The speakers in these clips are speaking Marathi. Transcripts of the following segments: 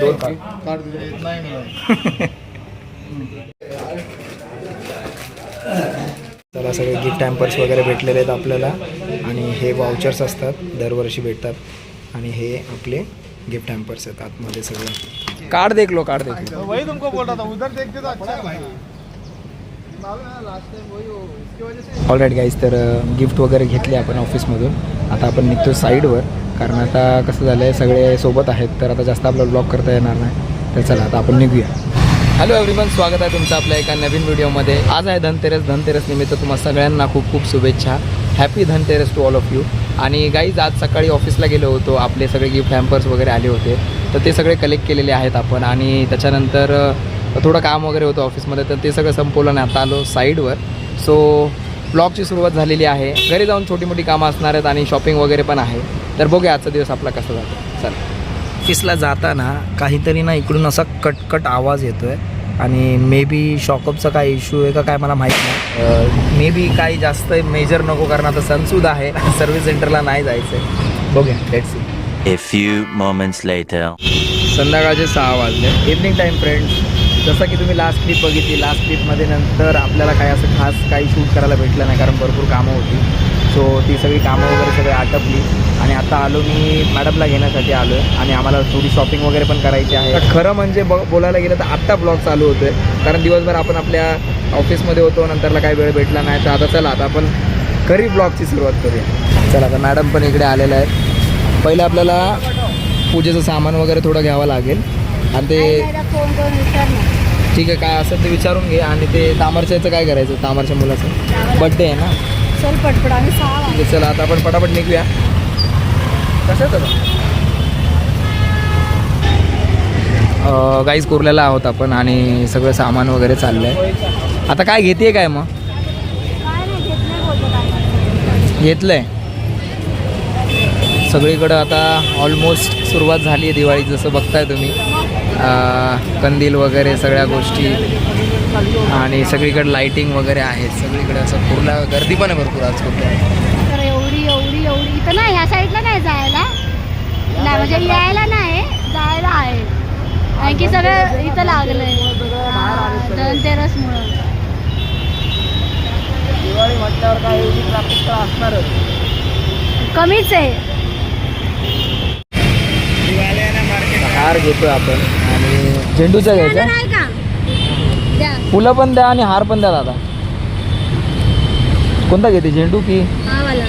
दोन कार्ड त्याला सगळे गिफ्ट टॅम्पर्स वगैरे भेटलेले आहेत आपल्याला. आणि हे वाउचर्स असतात दरवर्षी भेटतात. आणि हे आपले गिफ्ट टॅम्पर्स आहेत आतमध्ये सगळे. कार्ड देख लो कार्ड देख लो. वही तुमको बोल रहा था उधर देखते तो अच्छा है। भाई ऑल राईट गाईज तर गिफ्ट वगैरे घेतले आपण ऑफिसमधून आता आपण निघतो साईडवर कारण आता कसं झालं आहे सगळे सोबत आहेत तर आता जास्त आपलं ब्लॉक करता येणार नाही. तर चला आता आपण निघूया. हॅलो एव्हरीवन स्वागत आहे तुमचं आपल्या एका नवीन व्हिडिओमध्ये आज आहे धनतेरस. धनतेरस निमित्त तुम्हा सगळ्यांना खूप खूप शुभेच्छा. Happy Dhanteras to all of you आणि गाईज आज सकाळी ऑफिसला गेलो होतो. आपले सगळे गिफ्ट हॅम्पर्स वगैरे आले होते. तर ते सगळे कलेक्ट केलेले आहेत आपण. आणि त्याच्यानंतर थोडं काम वगैरे होतं ऑफिसमध्ये तर ते सगळं संपवलं आणि आता आलो साईडवर. सो ब्लॉगची सुरुवात झालेली आहे. घरी जाऊन छोटी मोठी कामं असणार आहेत आणि शॉपिंग वगैरे पण आहे. तर बघूया आजचा दिवस आपला कसा जातो. चल. ऑफिसला जाताना काहीतरी ना इकडून असा कटकट आवाज येतोय आणि मे बी शॉकअपचा काय इश्यू आहे का काय मला माहीत नाही. मे बी काही जास्त मेजर नको कारण आता सणसूद आहे. सर्व्हिस सेंटरला नाही जायचं आहे बघूया. Let's see A few moments later. संध्याकाळचे सहा वाजले. इव्हनिंग टाईम फ्रेंड्स जसं की तुम्ही लास्ट क्लिप बघितली लास्ट क्लिपमध्ये नंतर आपल्याला काही असं खास काही शूट करायला भेटलं नाही कारण भरपूर कामं होती. सो ती सगळी कामं वगैरे सगळी आटपली. आणि आता आलो मी मॅडमला घेण्यासाठी आलो आहे आणि आम्हाला थोडी शॉपिंग वगैरे पण करायची आहे. तर खरं म्हणजे ब बोलायला गेलं तर आत्ता ब्लॉग चालू होतोय. कारण दिवसभर आपण आपल्या ऑफिसमध्ये होतो नंतरला काही वेळ भेटला नाही. तर आता चला आता आपण खरी ब्लॉगची सुरुवात करूया. चला आता मॅडम पण इकडे आलेल्या आहेत. पहिलं आपल्याला पूजेचं सामान वगैरे थोडं घ्यावं लागेल. आणि ते ठीक आहे काय असेल ते विचारून घे. आणि ते तामरच्या याचं काय करायचं? तामरच्या मुलाचं? बड्डे आहे ना? चल पटपट आम्ही सहा ठीक आहे चला आता आपण पटापट निघूया. कशात गाईज कोरलेला आहोत आपण आणि सगळं सामान वगैरे चाललं आहे आता काय घेते काय मग? घेतलं आहे सगळीकडं आता ऑलमोस्ट सुरुवात झाली आहे दिवाळी जसं बघताय तुम्ही. कंदील वगैरे सगळ्या गोष्टी आणि सगळीकडे लाईटिंग वगैरे आहे. सगळीकडे असं पूर्ण गर्दी पण आहे भरपूर आज खूप. तर एवढी एवढी एवढी. इथं नाही ह्या साईडला नाही जायला. नाही म्हणजे यायला नाही जायला आहे. कारण की सगळं इथं लागलंय. धनतेरस मुळे दिवाळी म्हटल्यावर काय एवढी ट्रॅफिक तर असणारच. कमीच आहे. हार घेतोय आपण आणि झेंडूचा घ्यायचा? आहे का? द्या. फुलं पण द्या आणि हार पण द्या दादा. कोणता घेते झेंडू की? हा वाला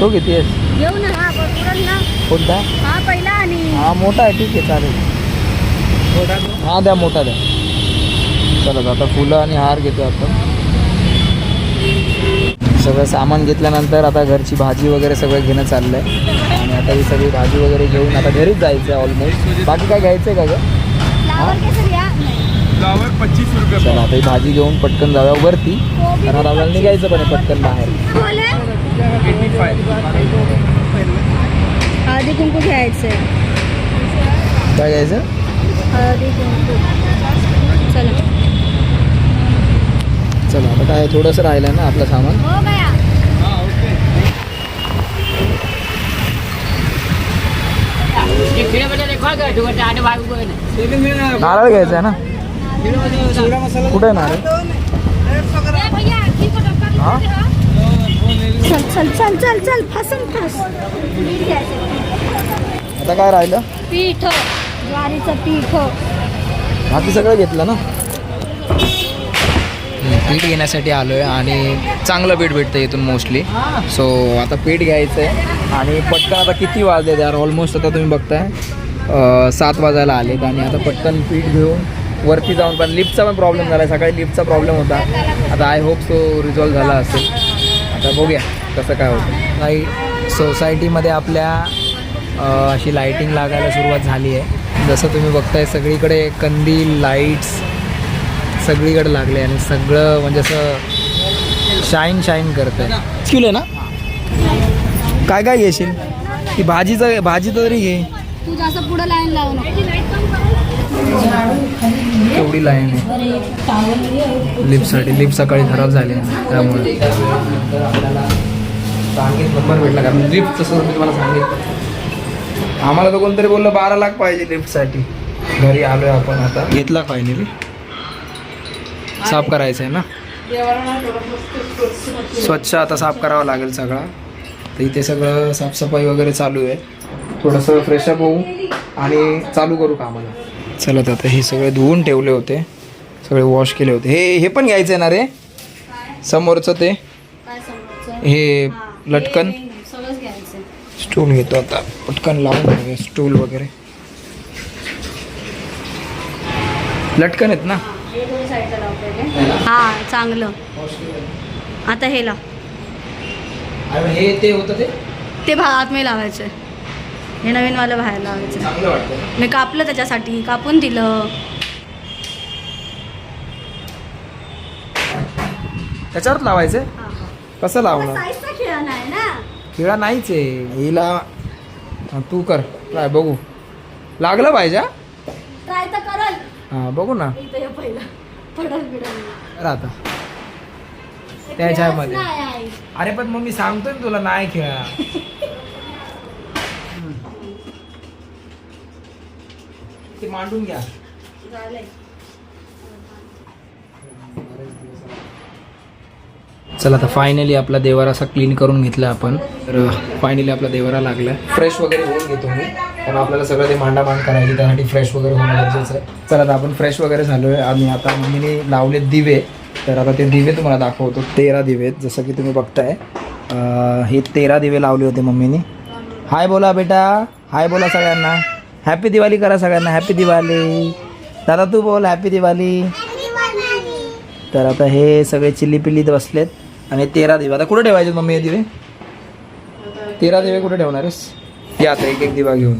तो घेतेस घेऊ ना हा बरोबर ना. कोणता? हा पहिला आणि हा मोठा आहे ठीक आहे चालेल. हा द्या मोठा द्या. चला आता फुलं आणि हार घेतो आपण. सगळं सामान घेतल्यानंतर आता घरची भाजी वगैरे सगळं घेणं चाललं आहे आणि आता ही सगळी भाजी वगैरे घेऊन आता घरीच जायचं आहे ऑलमोस्ट बाकी काय घ्यायचं आहे का गं? फ्लावर केसर या नाही. फ्लावर पच्चीस रुपये चला आता ही भाजी घेऊन पटकन जाऊया वरती. कारण आता आपल्याला निघायचं पण पटकन बाहेर. घ्यायचंय काय घ्यायचं? कुंकू. चला. चला आता काय थोडंसं राहिलं आहे ना आपलं सामान हो गया नारळ घ्यायचा आहे ना? कुठे आहे नारळ? हा? चल चल चल चल चल फसन फस. आता काय राहिलं? पीठ ज्वारीचं पीठ. बाकी सगळं घेतलं ना? पीठ घेण्यासाठी आलो आहे आणि चांगलं पीठ भेटतं इथून मोस्टली सो आता पीठ घ्यायचं आहे आणि पटकन आता किती वाजले यार? ऑलमोस्ट आता तुम्ही बघताय. सात वाजायला आलेत आणि आता पटकन पीठ घेऊन वरती जाऊन पण लिफ्टचा पण प्रॉब्लेम झाला आहे सकाळी लिफ्टचा प्रॉब्लेम होता. आता आय होप तो रिझॉल्व झाला असेल. आता बघूया कसं काय होतं. काही सोसायटीमध्ये आपल्या अशी लाईटिंग लागायला सुरुवात झाली आहे जसं तुम्ही बघताय सगळीकडे कंदील लाईट्स सगळीकडे लागले आणि सगळं म्हणजे असं शाईन शाईन करतं आहे किलो ना? काय काय घेशील? ती भाजीचं भाजी तरी घे. तू जास्त पुढे लाईन लावू नको. केवढी लाईन आहे? लिफ्टसाठी लिफ्ट सकाळी खराब झाली. आहे त्यामुळे. आपल्याला सांगित नंबर भेटला कारण लिफ्ट तसं मी तुम्हाला सांगितलं आम्हाला तर कोणतरी बोललं बारा लाख पाहिजे लिफ्टसाठी. घरी आलोय आपण आता. घेतला फायनली साफ करायचं आहे ना? स्वच्छ आता साफ करावं लागेल सगळा. तर इथे सगळं साफसफाई वगैरे चालू आहे. थोडंसं फ्रेशअप होऊ आणि चालू करू कामाला. चला तर आता हे सगळे धुवून ठेवले होते. सगळे वॉश केले होते. हे हे पण घ्यायचं आहे ना रे? समोरचं ते? हे लटकन? स्टूल घेतो आता. पटकन लावून घेऊया स्टूल वगैरे. लटकन आहेत ना? हे दोन साईडला लावतो हा चांगलं. आता हे लाव आणि हे ते होतं ते? ते भा आतमध्ये लावायचं. हे नवीन वाला बाहेर लावायचं. चांगलं वाटतं. मी कापलं त्याच्यासाठी. कापून दिलं. त्याच्यावर लावायचं? कसं लावणार? साईजचा खेळ नाही ना? किळा नाहीच आहे. हिला तू कर. काय बघू. लागलं पाहिजे हा? ट्राय तर करल हा बघू ना. इथं हे पहिलं पडल बिडल. राहता. त्याच्यामध्ये. नाही आहे. अरे पण मग मी सांगतोय ना तुला नाही खेळा. ते मांडून घ्या. झालंय. चला आता फायनली आपला देवारा असा क्लीन करून घेतला आपण. तर फायनली आपला देवारा लागला. फ्रेश वगैरे होऊन घेतो मी. कारण आपल्याला सगळं ते मांडा मांड करायची त्यासाठी फ्रेश वगैरे होणं गरजेचं आहे. चला आता आपण फ्रेश वगैरे झालो आहे आणि आता मम्मीने लावले दिवे. तर आता ते दिवे तुम्हाला दाखवतो. तेरा दिवे जसं की तुम्ही बघताय. हे तेरा दिवे लावले होते मम्मीने. हाय बोला बेटा. हाय बोला सगळ्यांना. हॅपी दिवाळी करा सगळ्यांना. हॅपी दिवाळी. दादा तू बोल. हॅपी दिवाळी. तर आता हे सगळे चिल्ली पिल्लीत बसलेत. आणि तेरा दिवे. आता कुठे ठेवायचे मम्मी हे दिवे? तेरा दिवे कुठे ठेवणार आहेस? या आता एक एक दिवा घेऊन.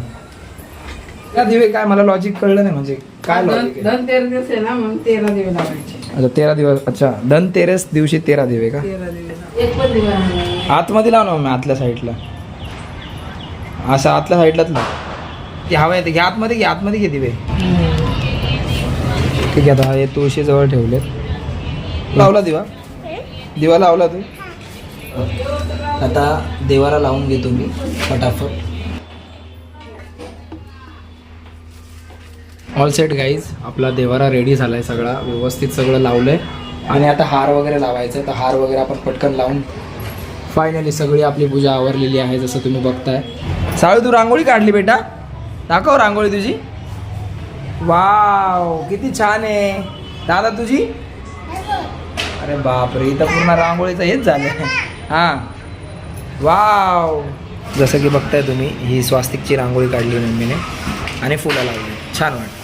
या दिवे काय मला लॉजिक कळलं नाही म्हणजे काय लॉजिक आहे? धन तेरा दिवस आहे ना म्हणून तेरा दिवे लावायचे. अच्छा तेरा दिवस अच्छा धनतेरस दिवशी तेरा दिवे का? तेरा दिवे लाव. एक पण दिवा नाही. आतमध्ये लाव ना मम्मी आतल्या साईडला असं आतल्या साईडलाच लाव. ते हवं आहे ते घे आतमध्ये घे आतमध्ये घे दिवे. ठीक आहे आता हे तुळशी जवळ ठेवलेत. लावला दिवा? दिवा लावला तू? आता देवाला लावून घेतो मी फटाफट. ऑल सेट गाईज आपला देवारा रेडी झाला आहे सगळा. व्यवस्थित सगळं लावलं आहे आणि आता हार वगैरे लावायचं आहे. तर हार वगैरे आपण पटकन लावून फायनली सगळी आपली पूजा आवरलेली आहे जसं तुम्ही बघताय. साळू तू रांगोळी काढली बेटा? दाखव रांगोळी तुझी. वाव किती छान आहे. दादा तुझी? अरे बापरे इथं पूर्ण रांगोळीचं हेच झालं हां. वाव जसं की बघताय तुम्ही ही स्वास्तिकची रांगोळी काढली मम्मीने. आणि फुलं लावली. छान वाटतं.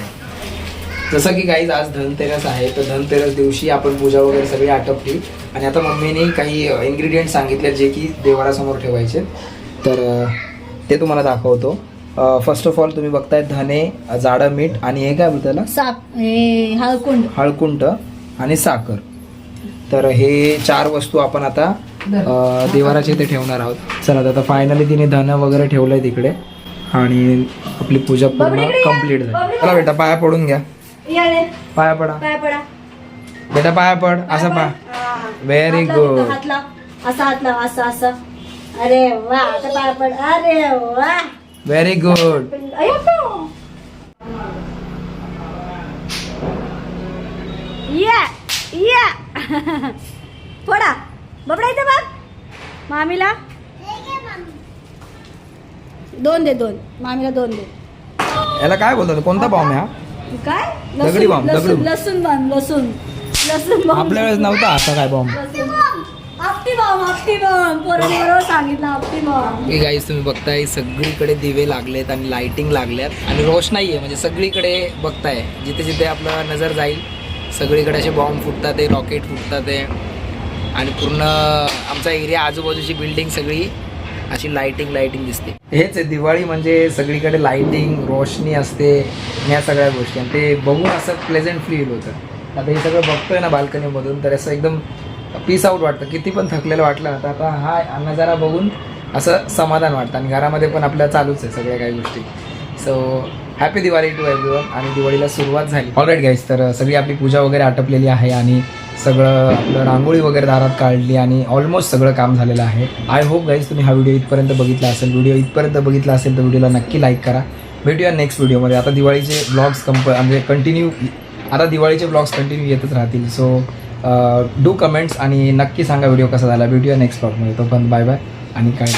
जसं की काही आज धनतेरस आहे. तर धनतेरस दिवशी आपण पूजा वगैरे सगळी आटपली. आणि आता मम्मीने काही इन्ग्रेडियंट सांगितले जे की देवारासमोर ठेवायचे. तर ते तुम्हाला दाखवतो. फर्स्ट ऑफ ऑल तुम्ही बघताय धने जाडं मीठ आणि हे काय बोलतात त्याला? साप हे हळकुंड. हळकुंड आणि साखर. तर हे चार वस्तू आपण आता देवाराच्या इथे ठेवणार आहोत. चला आता फायनली तिने धन वगैरे ठेवलंय तिकडे. आणि आपली पूजा पूर्ण कंप्लीट झाली. चला बेटा पाया पडून घ्या. पाया पडा. पाय पडा. बेटा पाया पड. असं पा. व्हेरी गुड हात लाव असा हात लाव असं असं. अरे वा आता पाय पड. अरे वा. Very good. या या. फोडा. बबडा इथे बघ. मामीला. दोन दे दोन. मामीला दोन दे. याला काय बोलतात? कोणता आहे हा? काय? दगडी लसूण बाम, दगडी लसूण बाम. लसूण बाम लसूण. लसूण बाम. आपल्या वेळेस नव्हता असा काय बॉम्ब आपटी बॉम्ब आपटी बॉम्ब पोराने बरोबर सांगितलं आपटी बॉम्ब हे गाईज तुम्ही बघताय सगळीकडे दिवे लागलेत आणि लाइटिंग लागल्यात. आणि रोषणाई आहे म्हणजे सगळीकडे बघताय. जिथे जिथे आपलं नजर जाईल सगळीकडे असे बॉम्ब फुटतात आहे रॉकेट फुटतात आहे. आणि पूर्ण आमचा एरिया आजूबाजूची बिल्डिंग सगळी अशी लाइटिंग लाइटिंग दिसते. हेच आहे दिवाळी म्हणजे सगळीकडे लाइटिंग रोशनी असते ह्या सगळ्या गोष्टी. आणि ते बघून असं प्लेझेंट फील होतं. आता हे सगळं बघतोय ना बाल्कनीमधून तर असं एकदम पीस आउट वाटतं. किती पण थकलेलं वाटलं ना तर आता हा नजारा बघून असं समाधान वाटतं. आणि घरामध्ये पण आपल्या चालूच आहे सगळ्या काही गोष्टी. So happy Diwali to everyone आणि दिवाळीला सुरुवात झाली. ऑलराईट गाईज तर सगळी आपली पूजा वगैरे आटपलेली आहे आणि सगळं आपलं रांगोळी वगैरे दारात काढली आणि ऑलमोस्ट सगळं काम झालेलं आहे. आय होप गाईज तुम्ही हा व्हिडिओ इथपर्यंत बघितला असेल. व्हिडिओ इथपर्यंत बघितला असेल तर व्हिडिओला नक्की लाईक करा. भेटूया नेक्स्ट व्हिडिओमध्ये आता दिवाळीचे ब्लॉग्स कंप म्हणजे कंटिन्यू आता दिवाळीचे ब्लॉग्स कंटिन्यू येतच राहतील. सो डू कमेंट्स आणि नक्की सांगा व्हिडिओ कसा झाला. भेटूया नेक्स्ट ब्लॉगमध्ये तोपर्यंत बाय बाय आणि काय